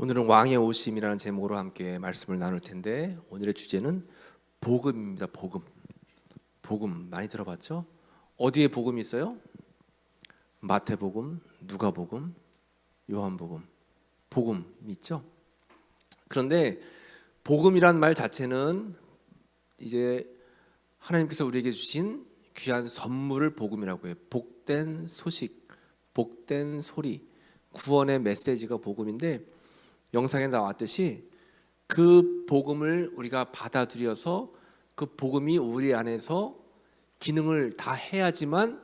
오늘은 왕의 오심이라는 제목으로 함께 말씀을 나눌 텐데 오늘의 주제는 복음입니다. 복음. 복음 많이 들어봤죠? 어디에 복음이 있어요? 마태복음, 누가복음, 요한복음. 복음 있죠? 그런데 복음이란 말 자체는 이제 하나님께서 우리에게 주신 귀한 선물을 복음이라고 해요. 복된 소식, 복된 소리, 구원의 메시지가 복음인데 영상에 나왔듯이 그 복음을 우리가 받아들여서 그 복음이 우리 안에서 기능을 다 해야지만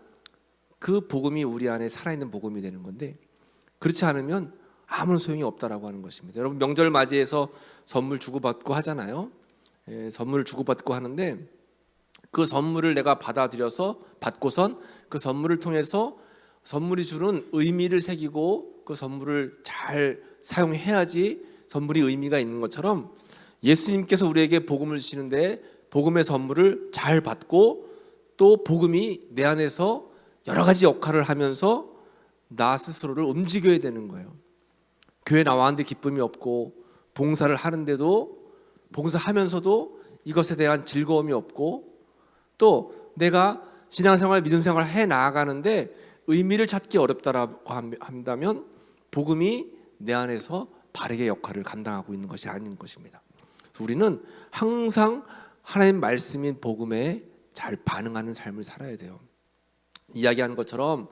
그 복음이 우리 안에 살아있는 복음이 되는 건데 그렇지 않으면 아무런 소용이 없다라고 하는 것입니다. 여러분 명절 맞이해서 선물 주고받고 하잖아요. 예, 선물 주고받고 하는데 그 선물을 내가 받아들여서 받고선 그 선물을 통해서 선물이 주는 의미를 새기고 그 선물을 잘 사용해야지 선물이 의미가 있는 것처럼 예수님께서 우리에게 복음을 주시는데 복음의 선물을 잘 받고 또 복음이 내 안에서 여러 가지 역할을 하면서 나 스스로를 움직여야 되는 거예요. 교회 나왔는데 기쁨이 없고 봉사를 하는데도 봉사하면서도 이것에 대한 즐거움이 없고 또 내가 신앙생활 믿음생활 해 나아가는데 의미를 찾기 어렵다라고 한다면 복음이 내 안에서 바르게 역할을 감당하고 있는 것이 아닌 것입니다. 우리는 항상 하나님 말씀인 복음에 잘 반응하는 삶을 살아야 돼요. 이야기하는 것처럼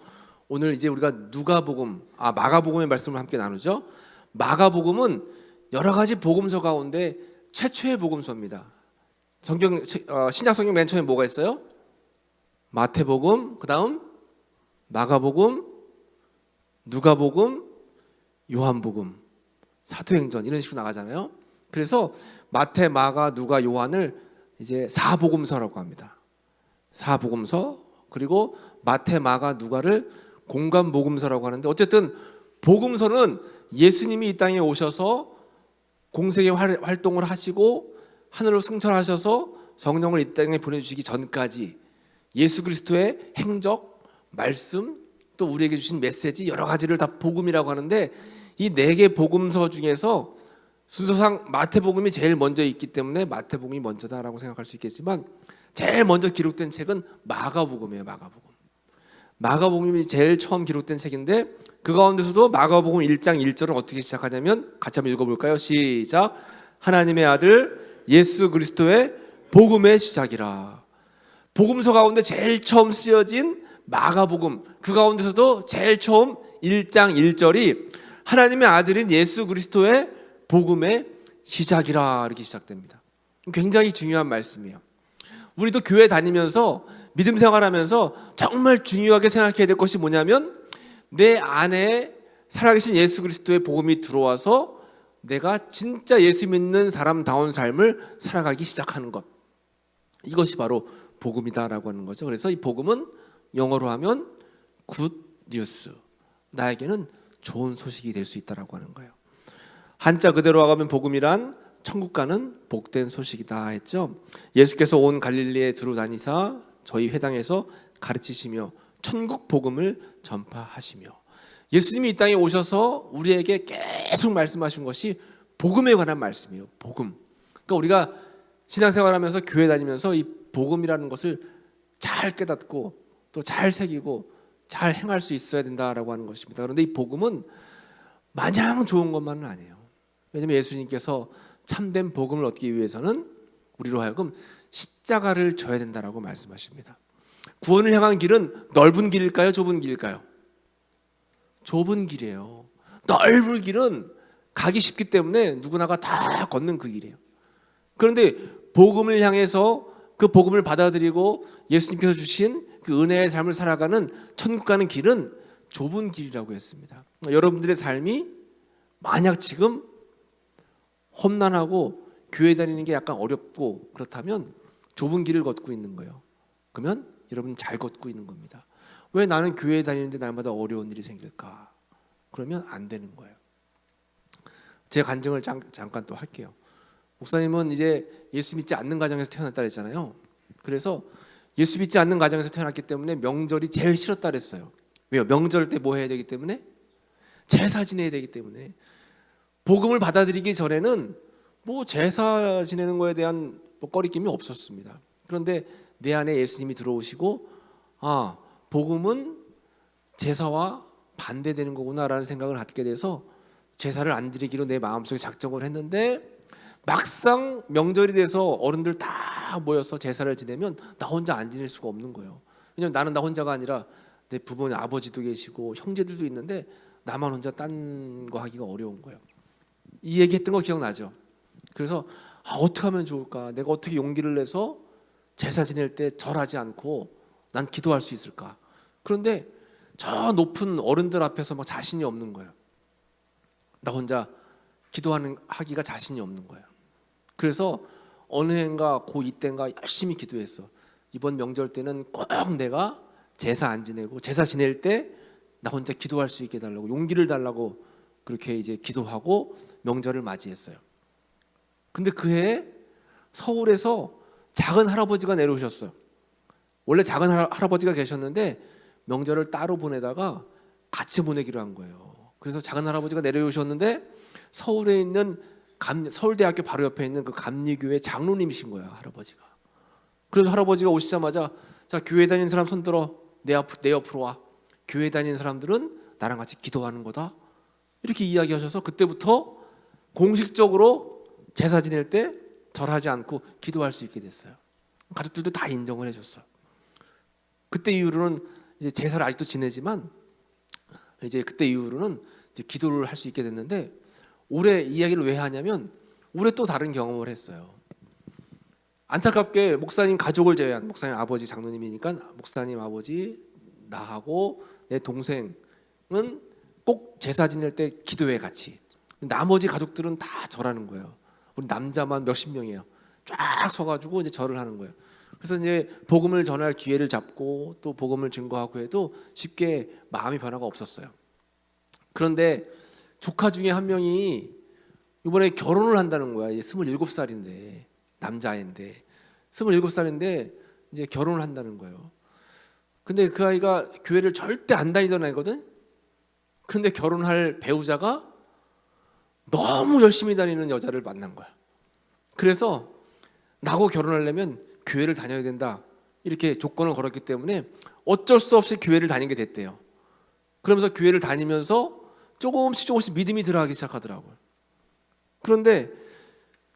오늘 이제 우리가 누가복음, 아 마가복음의 말씀을 함께 나누죠. 마가복음은 여러 가지 복음서 가운데 최초의 복음서입니다. 성경 어, 신약 성경 맨 처음에 뭐가 있어요? 마태복음, 그다음 마가복음, 누가복음, 요한복음, 사도행전 이런 식으로 나가잖아요. 그래서 마태, 마가, 누가, 요한을 이제 사복음서라고 합니다. 사복음서 그리고 마태, 마가, 누가를 공간 복음서라고 하는데 어쨌든 복음서는 예수님이 이 땅에 오셔서 공생의 활동을 하시고 하늘로 승천하셔서 성령을 이 땅에 보내주시기 전까지 예수 그리스도의 행적, 말씀, 또 우리에게 주신 메시지 여러 가지를 다 복음이라고 하는데 이 네 개 복음서 중에서 순서상 마태복음이 제일 먼저 있기 때문에 마태복음이 먼저다라고 생각할 수 있겠지만 제일 먼저 기록된 책은 마가복음이에요. 마가복음. 마가복음이 제일 처음 기록된 책인데 그 가운데서도 마가복음 1장 1절은 어떻게 시작하냐면 같이 한번 읽어볼까요? 시작. 하나님의 아들 예수 그리스도의 복음의 시작이라. 복음서 가운데 제일 처음 쓰여진 마가복음 그 가운데서도 제일 처음 1장 1절이 하나님의 아들인 예수 그리스도의 복음의 시작이라 이렇게 시작됩니다. 굉장히 중요한 말씀이에요. 우리도 교회 다니면서 믿음 생활하면서 정말 중요하게 생각해야 될 것이 뭐냐면 내 안에 살아계신 예수 그리스도의 복음이 들어와서 내가 진짜 예수 믿는 사람다운 삶을 살아가기 시작하는 것. 이것이 바로 복음이다라고 하는 거죠. 그래서 이 복음은 영어로 하면 굿 뉴스. 나에게는 좋은 소식이 될 수 있다라고 하는 거예요. 한자 그대로 하면 복음이란 천국 가는 복된 소식이다 했죠. 예수께서 온 갈릴리에 두루 다니사 저희 회당에서 가르치시며 천국 복음을 전파하시며 예수님이 이 땅에 오셔서 우리에게 계속 말씀하신 것이 복음에 관한 말씀이에요. 복음. 그러니까 우리가 신앙생활하면서 교회 다니면서 이 복음이라는 것을 잘 깨닫고 또 잘 새기고 잘 행할 수 있어야 된다라고 하는 것입니다. 그런데 이 복음은 마냥 좋은 것만은 아니에요. 왜냐하면 예수님께서 참된 복음을 얻기 위해서는 우리로 하여금 십자가를 져야 된다라고 말씀하십니다. 구원을 향한 길은 넓은 길일까요? 좁은 길일까요? 좁은 길이에요. 넓은 길은 가기 쉽기 때문에 누구나가 다 걷는 그 길이에요. 그런데 복음을 향해서 그 복음을 받아들이고 예수님께서 주신 그 은혜의 삶을 살아가는 천국 가는 길은 좁은 길이라고 했습니다. 여러분들의 삶이 만약 지금 험난하고 교회 다니는 게 약간 어렵고 그렇다면 좁은 길을 걷고 있는 거예요. 그러면 여러분 잘 걷고 있는 겁니다. 왜 나는 교회 다니는데 날마다 어려운 일이 생길까? 그러면 안 되는 거예요. 제 간증을 잠, 잠깐 또 할게요. 목사님은 이제 예수 믿지 않는 가정에서 태어났다 그랬잖아요. 그래서 예수 믿지 않는 가정에서 태어났기 때문에 명절이 제일 싫었다 그랬어요. 왜요? 명절 때 뭐 해야 되기 때문에? 제사 지내야 되기 때문에. 복음을 받아들이기 전에는 뭐 제사 지내는 거에 대한 뭐 꺼리낌이 없었습니다. 그런데 내 안에 예수님이 들어오시고 아 복음은 제사와 반대되는 거구나라는 생각을 갖게 돼서 제사를 안 드리기로 내 마음속에 작정을 했는데 막상 명절이 돼서 어른들 다 모여서 제사를 지내면 나 혼자 안 지낼 수가 없는 거예요. 왜냐면 나는 나 혼자가 아니라 내 부모님 아버지도 계시고 형제들도 있는데 나만 혼자 딴 거 하기가 어려운 거예요. 이 얘기했던 거 기억나죠? 그래서 아, 어떻게 하면 좋을까? 내가 어떻게 용기를 내서 제사 지낼 때 절하지 않고 난 기도할 수 있을까? 그런데 저 높은 어른들 앞에서 막 자신이 없는 거예요. 나 혼자 기도하는 하기가 자신이 없는 거예요. 그래서 어느 해인가 고2 때인가 열심히 기도했어. 이번 명절 때는 꼭 내가 제사 안 지내고 제사 지낼 때 나 혼자 기도할 수 있게 달라고 용기를 달라고 그렇게 이제 기도하고 명절을 맞이했어요. 근데 그 해에 서울에서 작은 할아버지가 내려오셨어요. 원래 작은 할- 할아버지가 계셨는데 명절을 따로 보내다가 같이 보내기로 한 거예요. 그래서 작은 할아버지가 내려오셨는데 서울에 있는 감, 서울대학교 바로 옆에 있는 그 감리교회 장로님이신 거야 할아버지가. 그래서 할아버지가 오시자마자 자 교회 다니는 사람 손들어 내 앞, 내 옆으로 와. 교회 다니는 사람들은 나랑 같이 기도하는 거다. 이렇게 이야기하셔서 그때부터 공식적으로 제사 지낼 때 절하지 않고 기도할 수 있게 됐어요. 가족들도 다 인정을 해줬어. 그때 이후로는 이제 제사를 아직도 지내지만 이제 그때 이후로는 이제 기도를 할 수 있게 됐는데 올해 이야기를 왜 하냐면 올해 또 다른 경험을 했어요. 안타깝게 목사님 가족을 제외한 목사님 아버지 장로님이니까 목사님 아버지 나하고 내 동생은 꼭 제사 지낼 때 기도회 같이 나머지 가족들은 다 절하는 거예요. 우리 남자만 몇십 명이에요. 쫙 서가지고 이제 절을 하는 거예요. 그래서 이제 복음을 전할 기회를 잡고 또 복음을 증거하고 해도 쉽게 마음의 변화가 없었어요. 그런데 조카 중에 한 명이 이번에 결혼을 한다는 거야. 이제 27살인데 남자인데 27살인데 이제 결혼을 한다는 거예요. 근데 그 아이가 교회를 절대 안 다니던 아이거든. 근데 결혼할 배우자가 너무 열심히 다니는 여자를 만난 거야. 그래서 나하고 결혼하려면 교회를 다녀야 된다. 이렇게 조건을 걸었기 때문에 어쩔 수 없이 교회를 다니게 됐대요. 그러면서 교회를 다니면서 조금씩 조금씩 믿음이 들어가기 시작하더라고요. 그런데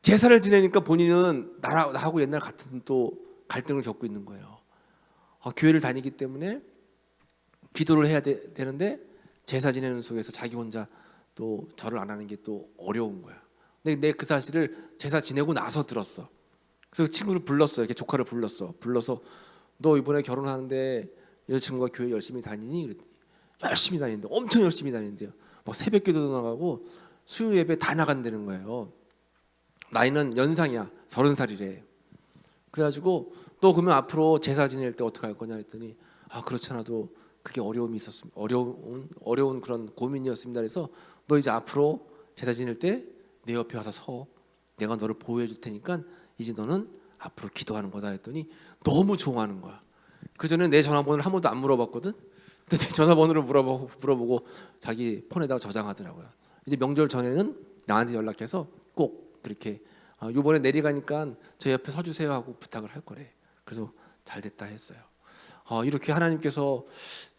제사를 지내니까 본인은 나라, 나하고 옛날 같은 또 갈등을 겪고 있는 거예요. 아, 교회를 다니기 때문에 기도를 해야 되, 되는데 제사 지내는 속에서 자기 혼자 또 절을 안 하는 게 또 어려운 거야. 근데 내 그 사실을 제사 지내고 나서 들었어. 그래서 친구를 불렀어. 이렇게 조카를 불렀어. 불러서 너 이번에 결혼하는데 여자친구가 교회 열심히 다니니? 그랬더니 열심히 다니는데 엄청 열심히 다니는데요. 막 새벽 기도도 나가고 수요 예배 다 나간다는 거예요. 나이는 연상이야. 서른 살이래. 그래가지고 또 그러면 앞으로 제사 지낼 때 어떻게 할 거냐 했더니 아 그렇잖아도 그게 어려움이 있었습니다. 어려운 어려운 그런 고민이었습니다. 그래서 너 이제 앞으로 제사 지낼 때 내 옆에 와서 서. 내가 너를 보호해 줄 테니까 이제 너는 앞으로 기도하는 거다 했더니 너무 좋아하는 거야. 그 전에 내 전화번호를 한 번도 안 물어봤거든. 근데 내 전화번호를 물어보고 물어보고 자기 폰에다가 저장하더라고요. 이제 명절 전에는 나한테 연락해서 꼭 그렇게 아, 요번에 내려가니까 저 옆에 서주세요 하고 부탁을 할 거래. 그래서 잘 됐다 했어요. 아, 이렇게 하나님께서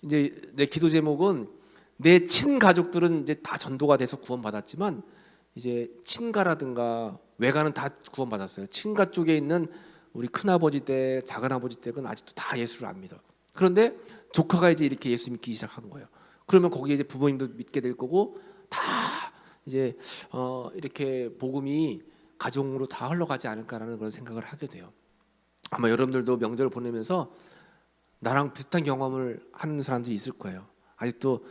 이제 내 기도 제목은 내 친가족들은 이제 다 전도가 돼서 구원받았지만 이제 친가라든가 외가는 다 구원받았어요. 친가 쪽에 있는 우리 큰아버지 때, 작은아버지 댁은 아직도 다 예수를 안 믿어. 그런데 조카가 이제 이렇게 예수 믿기 시작한 거예요. 그러면 거기에 이제 부모님도 믿게 될 거고 다 이제 어 이렇게 복음이 가정으로 다 흘러가지 않을까라는 그런 생각을 하게 돼요. 아마 여러분들도 명절을 보내면서 나랑 비슷한 경험을 하는 사람들이 있을 거예요. 아직도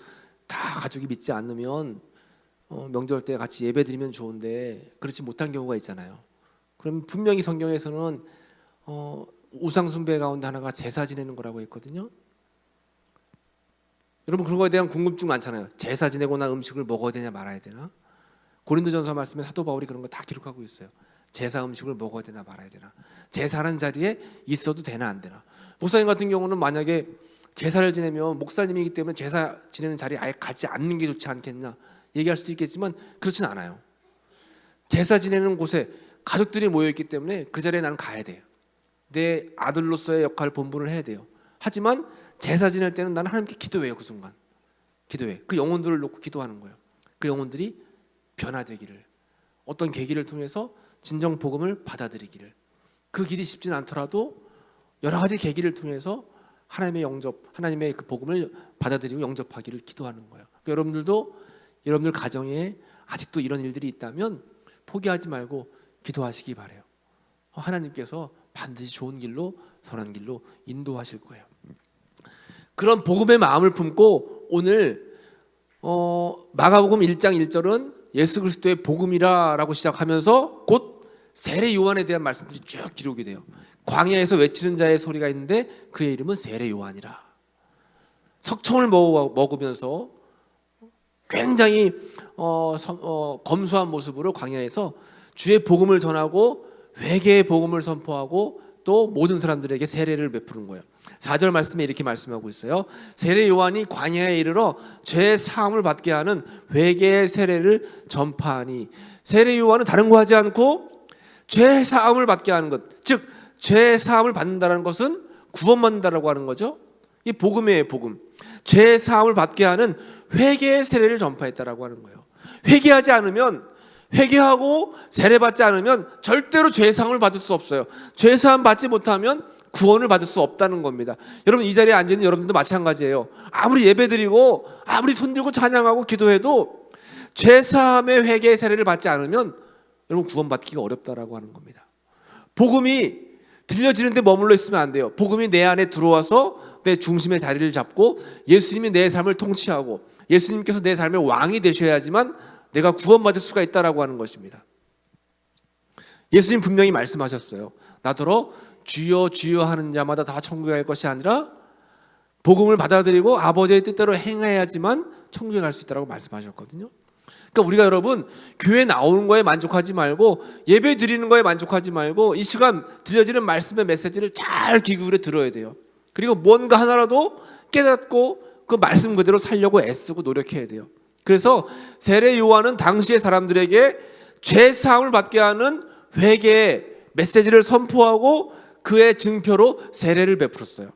다 가족이 믿지 않으면 어, 명절 때 같이 예배 드리면 좋은데 그렇지 못한 경우가 있잖아요. 그럼 분명히 성경에서는 어, 우상 숭배 가운데 하나가 제사 지내는 거라고 했거든요. 여러분 그런 거에 대한 궁금증 많잖아요. 제사 지내고 난 음식을 먹어야 되냐 말아야 되나? 고린도전서 말씀에 사도 바울이 그런 거 다 기록하고 있어요. 제사 음식을 먹어야 되나 말아야 되나? 제사하는 자리에 있어도 되나 안 되나? 목사님 같은 경우는 만약에 제사를 지내면 목사님이기 때문에 제사 지내는 자리에 아예 가지 않는 게 좋지 않겠냐 얘기할 수도 있겠지만 그렇진 않아요. 제사 지내는 곳에 가족들이 모여 있기 때문에 그 자리에 나는 가야 돼요. 내 아들로서의 역할 본분을 해야 돼요. 하지만 제사 지낼 때는 나는 하나님께 기도해요 그 순간. 기도해. 그 영혼들을 놓고 기도하는 거예요. 그 영혼들이 변화되기를 어떤 계기를 통해서 진정 복음을 받아들이기를 그 길이 쉽진 않더라도 여러 가지 계기를 통해서 하나님의 영접, 하나님의 그 복음을 받아들이고 영접하기를 기도하는 거예요. 그러니까 여러분들도 여러분들 가정에 아직도 이런 일들이 있다면 포기하지 말고 기도하시기 바래요. 하나님께서 반드시 좋은 길로 선한 길로 인도하실 거예요. 그런 복음의 마음을 품고 오늘 어, 마가복음 1장 1절은 예수 그리스도의 복음이라라고 시작하면서 곧 세례 요한에 대한 말씀들이 쭉 기록이 돼요. 광야에서 외치는 자의 소리가 있는데 그의 이름은 세례 요한이라. 석청을 먹- 먹으면서 굉장히 어, 서- 어, 검소한 모습으로 광야에서 주의 복음을 전하고 회개의 복음을 선포하고 또 모든 사람들에게 세례를 베푸는 거예요. 4절 말씀에 이렇게 말씀하고 있어요. 세례 요한이 광야에 이르러 죄 사함을 받게 하는 회개의 세례를 전파하니 세례 요한은 다른 거 하지 않고 죄 사함을 받게 하는 것. 즉, 죄 사함을 받는다는 것은 구원받는다라고 하는 거죠. 이 복음이에요, 복음. 죄 사함을 받게 하는 회개의 세례를 전파했다라고 하는 거예요. 회개하지 않으면 회개하고 세례 받지 않으면 절대로 죄 사함을 받을 수 없어요. 죄 사함 받지 못하면 구원을 받을 수 없다는 겁니다. 여러분 이 자리에 앉아 있는 여러분들도 마찬가지예요. 아무리 예배드리고 아무리 손들고 찬양하고 기도해도 죄 사함의 회개의 세례를 받지 않으면 여러분 구원받기가 어렵다라고 하는 겁니다. 복음이 들려지는데 머물러 있으면 안 돼요. 복음이 내 안에 들어와서 내 중심의 자리를 잡고 예수님이 내 삶을 통치하고 예수님께서 내 삶의 왕이 되셔야지만 내가 구원받을 수가 있다라고 하는 것입니다. 예수님 분명히 말씀하셨어요. 나더러 주여 주여 하는 자마다 다 천국에 갈 것이 아니라 복음을 받아들이고 아버지의 뜻대로 행해야지만 천국에 갈 수 있다라고 말씀하셨거든요. 그러니까 우리가 여러분 교회 나오는 거에 만족하지 말고 예배 드리는 거에 만족하지 말고 이 시간 들려지는 말씀의 메시지를 잘 귀 기울여 들어야 돼요. 그리고 뭔가 하나라도 깨닫고 그 말씀 그대로 살려고 애쓰고 노력해야 돼요. 그래서 세례 요한은 당시의 사람들에게 죄 사함을 받게 하는 회개의 메시지를 선포하고 그의 증표로 세례를 베풀었어요.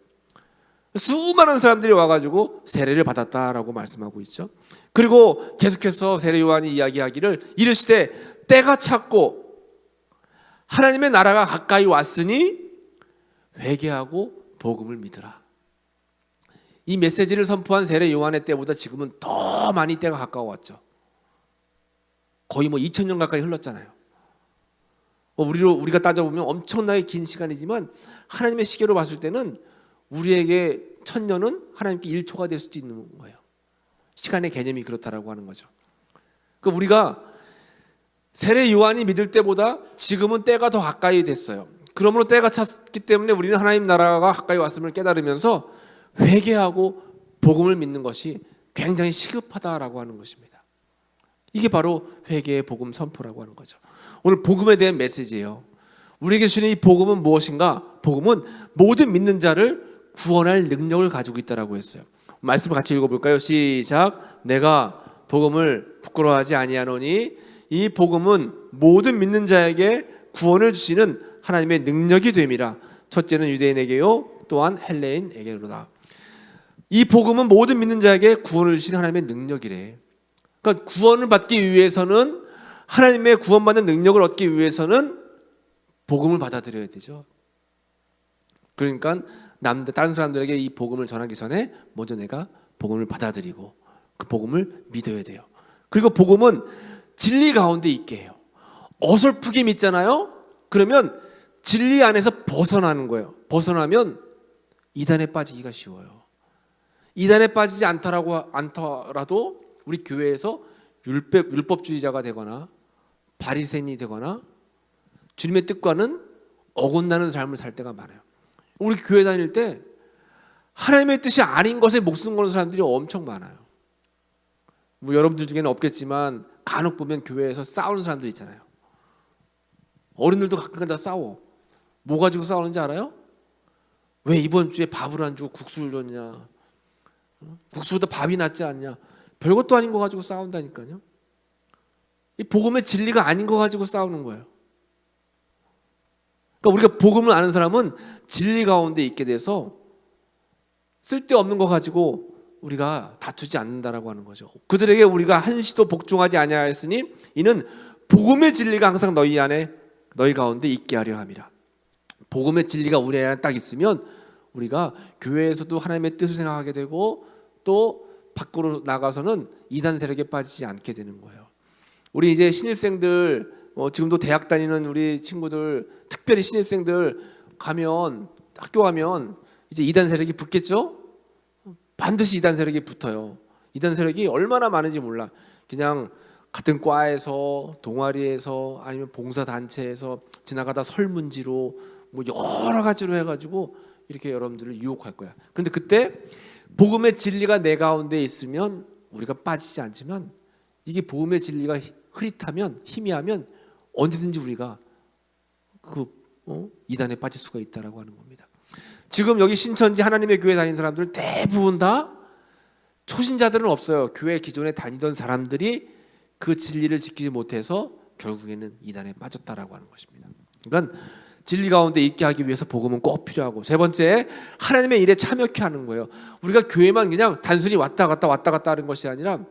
수많은 사람들이 와가지고 세례를 받았다라고 말씀하고 있죠. 그리고 계속해서 세례 요한이 이야기하기를 이르시되 때가 찼고 하나님의 나라가 가까이 왔으니 회개하고 복음을 믿으라. 이 메시지를 선포한 세례 요한의 때보다 지금은 더 많이 때가 가까워왔죠. 거의 뭐 2000년 가까이 흘렀잖아요. 뭐 우리로 우리가 따져보면 엄청나게 긴 시간이지만 하나님의 시계로 봤을 때는 우리에게 천 년은 하나님께 1초가 될 수도 있는 거예요. 시간의 개념이 그렇다라고 하는 거죠. 그 우리가 세례 요한이 믿을 때보다 지금은 때가 더 가까이 됐어요. 그러므로 때가 찼기 때문에 우리는 하나님 나라가 가까이 왔음을 깨달으면서 회개하고 복음을 믿는 것이 굉장히 시급하다라고 하는 것입니다. 이게 바로 회개의 복음 선포라고 하는 거죠. 오늘 복음에 대한 메시지예요. 우리에게 주는 이 복음은 무엇인가? 복음은 모든 믿는 자를 구원할 능력을 가지고 있다라고 했어요. 말씀을 같이 읽어볼까요? 시작. 내가 복음을 부끄러워하지 아니하노니 이 복음은 모든 믿는 자에게 구원을 주시는 하나님의 능력이 됨이라. 첫째는 유대인에게요, 또한 헬레인에게로다. 이 복음은 모든 믿는 자에게 구원을 주시는 하나님의 능력이래. 그러니까 구원을 받기 위해서는 하나님의 구원받는 능력을 얻기 위해서는 복음을 받아들여야 되죠. 그러니까 남들 다른 사람들에게 이 복음을 전하기 전에 먼저 내가 복음을 받아들이고 그 복음을 믿어야 돼요. 그리고 복음은 진리 가운데 있게 해요. 어설프게 믿잖아요. 그러면 진리 안에서 벗어나는 거예요. 벗어나면 이단에 빠지기가 쉬워요. 이단에 빠지지 않더라고 않더라도 우리 교회에서 율법 율법주의자가 되거나 바리새인이 되거나 주님의 뜻과는 어긋나는 삶을 살 때가 많아요. 우리 교회 다닐 때 하나님의 뜻이 아닌 것에 목숨 거는 사람들이 엄청 많아요. 뭐 여러분들 중에는 없겠지만 간혹 보면 교회에서 싸우는 사람들 있잖아요. 어른들도 가끔 다 싸워. 뭐 가지고 싸우는지 알아요? 왜 이번 주에 밥을 안 주고 국수를 줬냐? 어? 국수보다 밥이 낫지 않냐? 별것도 아닌 거 가지고 싸운다니까요. 이 복음의 진리가 아닌 거 가지고 싸우는 거예요. 그러니까 우리가 복음을 아는 사람은 진리 가운데 있게 돼서 쓸데없는 거 가지고 우리가 다투지 않는다라고 하는 거죠. 그들에게 우리가 한시도 복종하지 아니하였으니 이는 복음의 진리가 항상 너희 안에 너희 가운데 있게 하려 함이라. 복음의 진리가 우리 안에 딱 있으면 우리가 교회에서도 하나님의 뜻을 생각하게 되고 또 밖으로 나가서는 이단 세력에 빠지지 않게 되는 거예요. 우리 이제 신입생들 뭐 지금도 대학 다니는 우리 친구들 특별히 신입생들 가면 학교 가면 이제 이단 세력이 붙겠죠? 반드시 이단 세력이 붙어요. 이단 세력이 얼마나 많은지 몰라. 그냥 같은 과에서 동아리에서 아니면 봉사 단체에서 지나가다 설문지로 뭐 여러 가지로 해가지고 이렇게 여러분들을 유혹할 거야. 근데 그때 복음의 진리가 내 가운데 있으면 우리가 빠지지 않지만 이게 복음의 진리가 흐릿하면 희미하면 언제든지 우리가 그 어? 이단에 빠질 수가 있다라고 하는 겁니다. 지금 여기 신천지 하나님의 교회 다니는 사람들 대부분 다 초신자들은 없어요. 교회 기존에 다니던 사람들이 그 진리를 지키지 못해서 결국에는 이단에 빠졌다라고 하는 것입니다. 그러니까 진리 가운데 있게 하기 위해서 복음은 꼭 필요하고 세 번째 하나님의 일에 참여케 하는 거예요. 우리가 교회만 그냥 단순히 왔다 갔다 왔다 갔다 하는 것이 아니라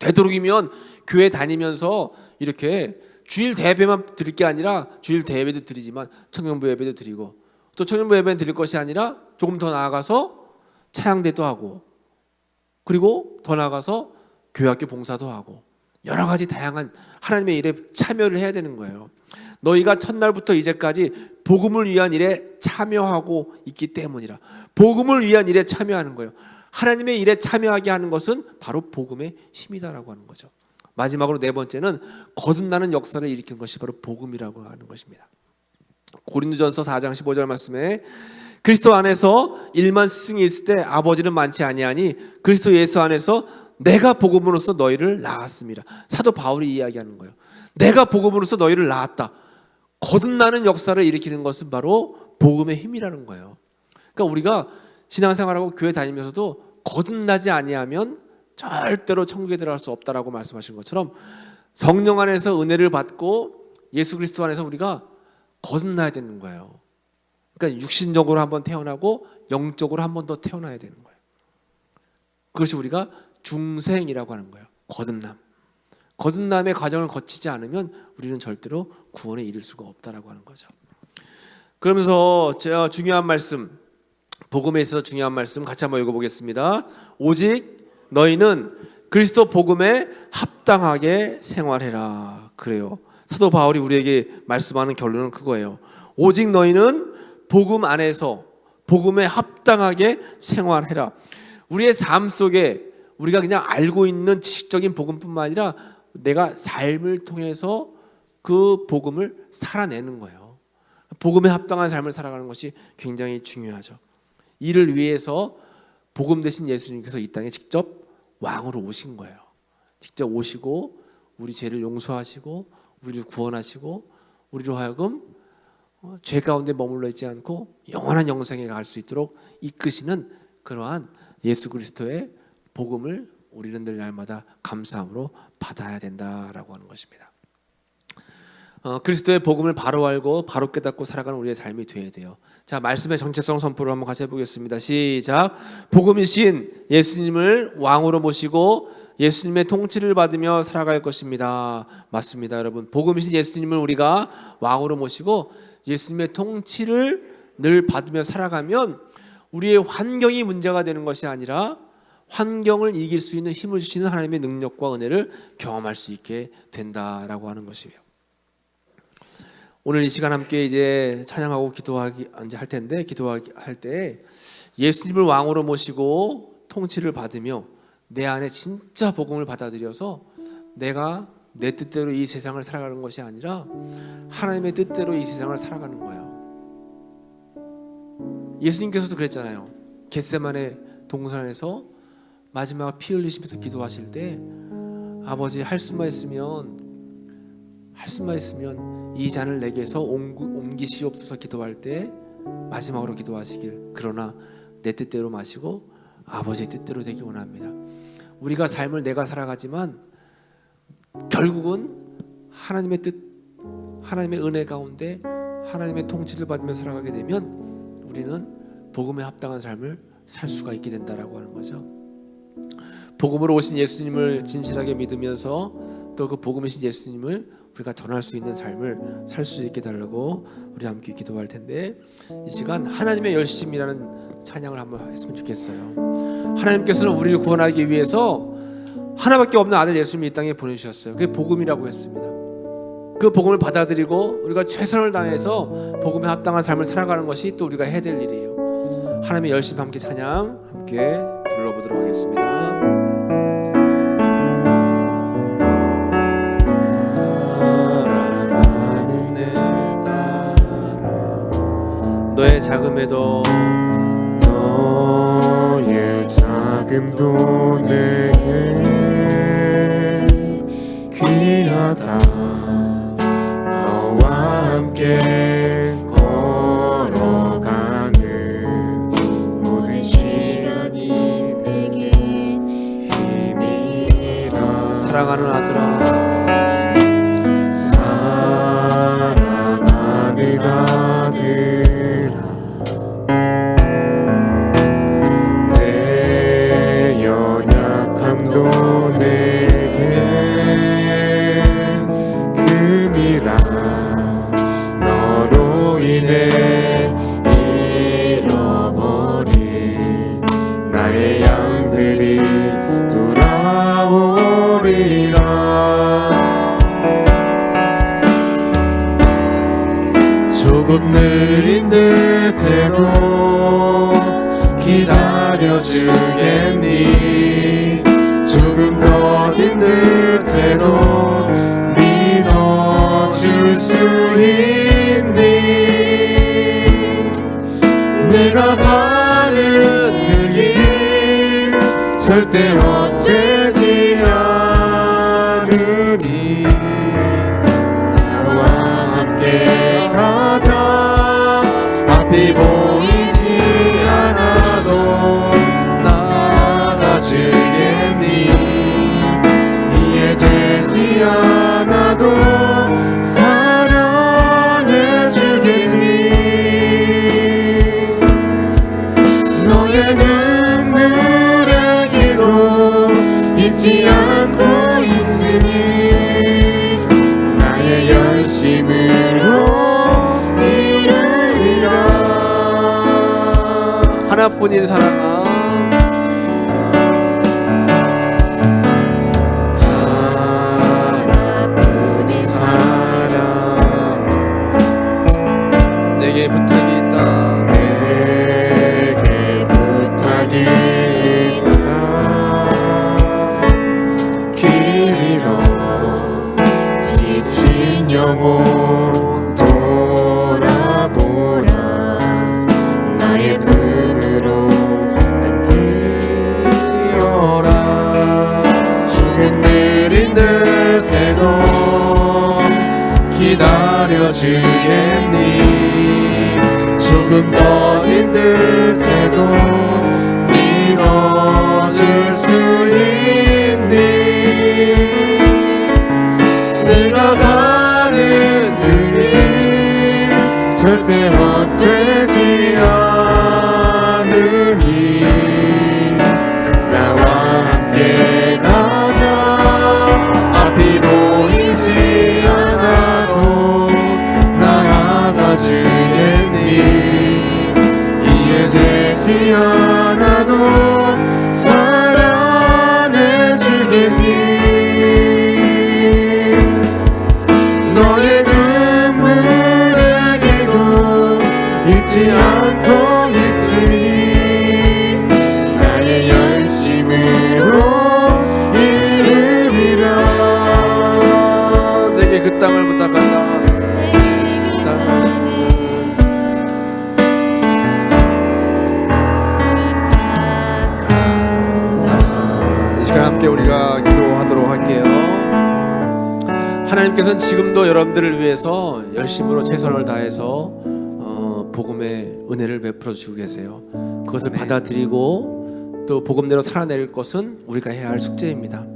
되도록이면 교회 다니면서 이렇게 주일 대회만 드릴 게 아니라 주일 대회도 드리지만 청년부 예배도 드리고 또 청년부 예배는 드릴 것이 아니라 조금 더 나아가서 차양대도 하고 그리고 더 나아가서 교회학교 봉사도 하고 여러 가지 다양한 하나님의 일에 참여를 해야 되는 거예요. 너희가 첫날부터 이제까지 복음을 위한 일에 참여하고 있기 때문이라. 복음을 위한 일에 참여하는 거예요. 하나님의 일에 참여하게 하는 것은 바로 복음의 힘이다라고 하는 거죠. 마지막으로 네 번째는 거듭나는 역사를 일으킨 것이 바로 복음이라고 하는 것입니다. 고린도전서 4장 15절 말씀에 그리스도 안에서 일만 스승이 있을 때 아버지는 많지 아니하니 그리스도 예수 안에서 내가 복음으로써 너희를 낳았습니다. 사도 바울이 이야기하는 거예요. 내가 복음으로써 너희를 낳았다. 거듭나는 역사를 일으키는 것은 바로 복음의 힘이라는 거예요. 그러니까 우리가 신앙생활하고 교회 다니면서도 거듭나지 아니하면 절대로 천국에 들어갈 수 없다라고 말씀하신 것처럼 성령 안에서 은혜를 받고 예수 그리스도 안에서 우리가 거듭나야 되는 거예요. 그러니까 육신적으로 한번 태어나고 영적으로 한 번 더 태어나야 되는 거예요. 그것이 우리가 중생이라고 하는 거예요. 거듭남. 거듭남의 과정을 거치지 않으면 우리는 절대로 구원에 이를 수가 없다라고 하는 거죠. 그러면서 저 중요한 말씀, 복음에 있어서 중요한 말씀 같이 한번 읽어보겠습니다. 오직 너희는 그리스도 복음에 합당하게 생활해라. 그래요. 사도 바울이 우리에게 말씀하는 결론은 그거예요. 오직 너희는 복음 안에서 복음에 합당하게 생활해라. 우리의 삶 속에 우리가 그냥 알고 있는 지식적인 복음뿐만 아니라 내가 삶을 통해서 그 복음을 살아내는 거예요. 복음에 합당한 삶을 살아가는 것이 굉장히 중요하죠. 이를 위해서 복음 대신 예수님께서 이 땅에 직접 왕으로 오신 거예요. 직접 오시고 우리 죄를 용서하시고 우리를 구원하시고 우리로 하여금 어, 죄 가운데 머물러 있지 않고 영원한 영생에 갈 수 있도록 이끄시는 그러한 예수 그리스도의 복음을 우리는 늘 날마다 감사함으로 받아야 된다라고 하는 것입니다. 어, 그리스도의 복음을 바로 알고 바로 깨닫고 살아가는 우리의 삶이 되어야 돼요. 자, 말씀의 정체성 선포를 한번 같이 해보겠습니다. 시작. 복음이신 예수님을 왕으로 모시고 예수님의 통치를 받으며 살아갈 것입니다. 맞습니다, 여러분. 복음이신 예수님을 우리가 왕으로 모시고 예수님의 통치를 늘 받으며 살아가면 우리의 환경이 문제가 되는 것이 아니라 환경을 이길 수 있는 힘을 주시는 하나님의 능력과 은혜를 경험할 수 있게 된다라고 하는 것이에요. 오늘 이 시간 함께 이제 찬양하고 기도하기 이제 할 텐데 기도할 때 예수님을 왕으로 모시고 통치를 받으며 내 안에 진짜 복음을 받아들여서 내가 내 뜻대로 이 세상을 살아가는 것이 아니라 하나님의 뜻대로 이 세상을 살아가는 거예요. 예수님께서도 그랬잖아요. 겟세만의 동산에서 마지막 피 흘리시면서 기도하실 때 아버지 할 수만 있으면 할 수만 있으면 이 잔을 내게서 옮기시옵소서 기도할 때 마지막으로 기도하시길 그러나 내 뜻대로 마시고 아버지의 뜻대로 되기 원합니다. 우리가 삶을 내가 살아가지만 결국은 하나님의 뜻, 하나님의 은혜 가운데 하나님의 통치를 받으며 살아가게 되면 우리는 복음에 합당한 삶을 살 수가 있게 된다라고 하는 거죠. 복음으로 오신 예수님을 진실하게 믿으면서 또 그 복음이신 예수님을 우리가 전할 수 있는 삶을 살 수 있게 달라고 우리 함께 기도할 텐데 이 시간 하나님의 열심이라는 찬양을 한번 했으면 좋겠어요. 하나님께서는 우리를 구원하기 위해서 하나밖에 없는 아들 예수님을 이 땅에 보내주셨어요. 그게 복음이라고 했습니다. 그 복음을 받아들이고 우리가 최선을 다해서 복음에 합당한 삶을 살아가는 것이 또 우리가 해야 될 일이에요. 하나님의 열심 함께 찬양 함께 불러보도록 하겠습니다. 너의 자금에도 너의 자금도 내게 귀하다. 너와 함께 걸어가는 모든 시간이 내게 힘이라. 사랑하는 아들아. 사랑하는 아들아 연 있니 내가 가는 그길 절대 헛 하나뿐인 사랑아 절대 헛되지 않 함께 우리가 기도하도록 할게요. 하나님께서는 지금도 여러분들을 위해서 열심으로 최선을 다해서 어, 복음의 은혜를 베풀어 주고 계세요. 그것을 받아들이고 또 복음대로 살아낼 것은 우리가 해야 할 숙제입니다.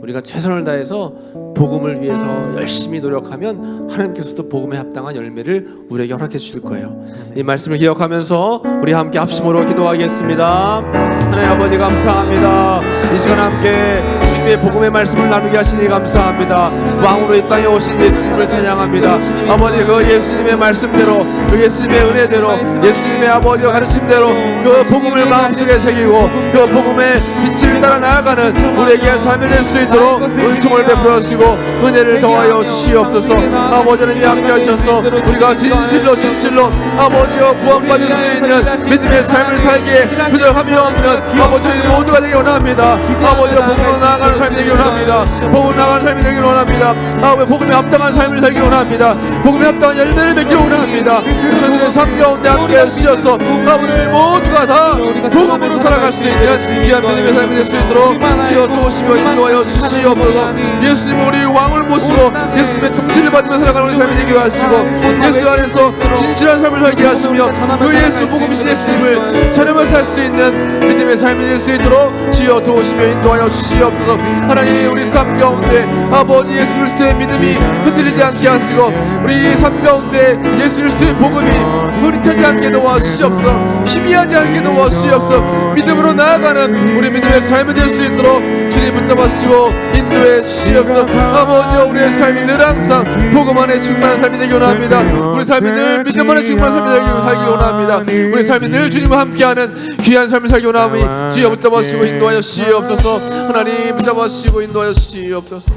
우리가 최선을 다해서 복음을 위해서 열심히 노력하면 하나님께서도 복음에 합당한 열매를 우리에게 허락해 주실 거예요. 이 말씀을 기억하면서 우리 함께 합심으로 기도하겠습니다. 하나님 아버지 감사합니다. 이 시간 함께 주님의 복음의 말씀을 나누게 하시니 감사합니다. 왕으로 이 땅에 오신 예수님을 찬양합니다. 아버지 그 예수님의 말씀대로 그 예수님의 은혜대로 예수님의 아버지의 가르침대로 그 복음을 마음속에 새기고 그 복음의 빛을 따라 나아가는 우리에게 삶이 될 수 있도록 은총을 베풀어 주시고 은혜를 더하여 주시옵소서 아버지 하나님이 함께 하셔서 우리가 진실로 진실로 아버지여 구원받을 수 있는 믿음의 삶을 살기에 부족함이 없는 아버지 모두가 되기 원합니다 아버지여 복음으로 나아가 는 삶이 되기 원합니다. 복음으로 나아가는 삶이 되기 원합니다. 아버지 복음에 합당한 삶을 살기 원합니다. 복음에 합당한 열매를 맺기 원합니다. 저들의 삶 가운데 함께 하시어서. 아버지 모두가 다 복음으로 살아갈 수 있는 귀한 믿음의 삶이 될 수 있도록 지어 주시며 인도하여 주시옵소서. 예수님 우리 왕을 모시고 예수님의 통치를 받으며 살아가는 삶이 되게 하시고 예수 안에서 진실한 삶을 살게 하시며 그 예수 복음이신 예수님을 전하며 살수 있는 믿음의 삶이 될 수 있도록 지어 도우시며 인도하여 주시옵소서 하나님 우리 삶 가운데 아버지 예수 그리스도의 믿음이 흔들리지 않게 하시고 우리 삶 가운데 예수 그리스도의 복음이 흐릿하지 않게 도와주시옵소서 희미하지 않게 도와주시옵소서 믿음으로 나아가는 우리 믿음의 삶이 될 수 있도록 주님 붙잡아주시고 인도해 주시옵소서 아버지 우리의 삶이 늘 항상 복음 안에 충만한 삶이 되기 원합니다. 우리 삶이 늘 믿음 안에 충만한 삶이 되기 살기 원합니다. 우리 삶이 늘 주님과 함께하는 귀한 삶을 살기 원하오니 주여 붙잡아주시고 인도하여 주시옵소서. 하나님 붙잡아주시고 인도하여 주시옵소서.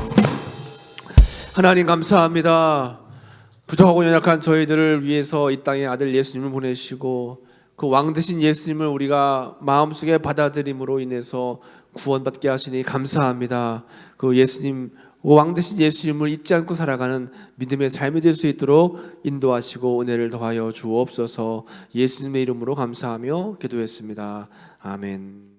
하나님 감사합니다. 부족하고 연약한 저희들을 위해서 이 땅에 아들 예수님을 보내시고 그 왕 대신 예수님을 우리가 마음속에 받아들임으로 인해서 구원받게 하시니 감사합니다. 그 예수님 그왕 대신 예수님을 잊지 않고 살아가는 믿음의 삶이 될 수 있도록 인도하시고 은혜를 더하여 주옵소서. 예수님의 이름으로 감사하며 기도했습니다. 아멘.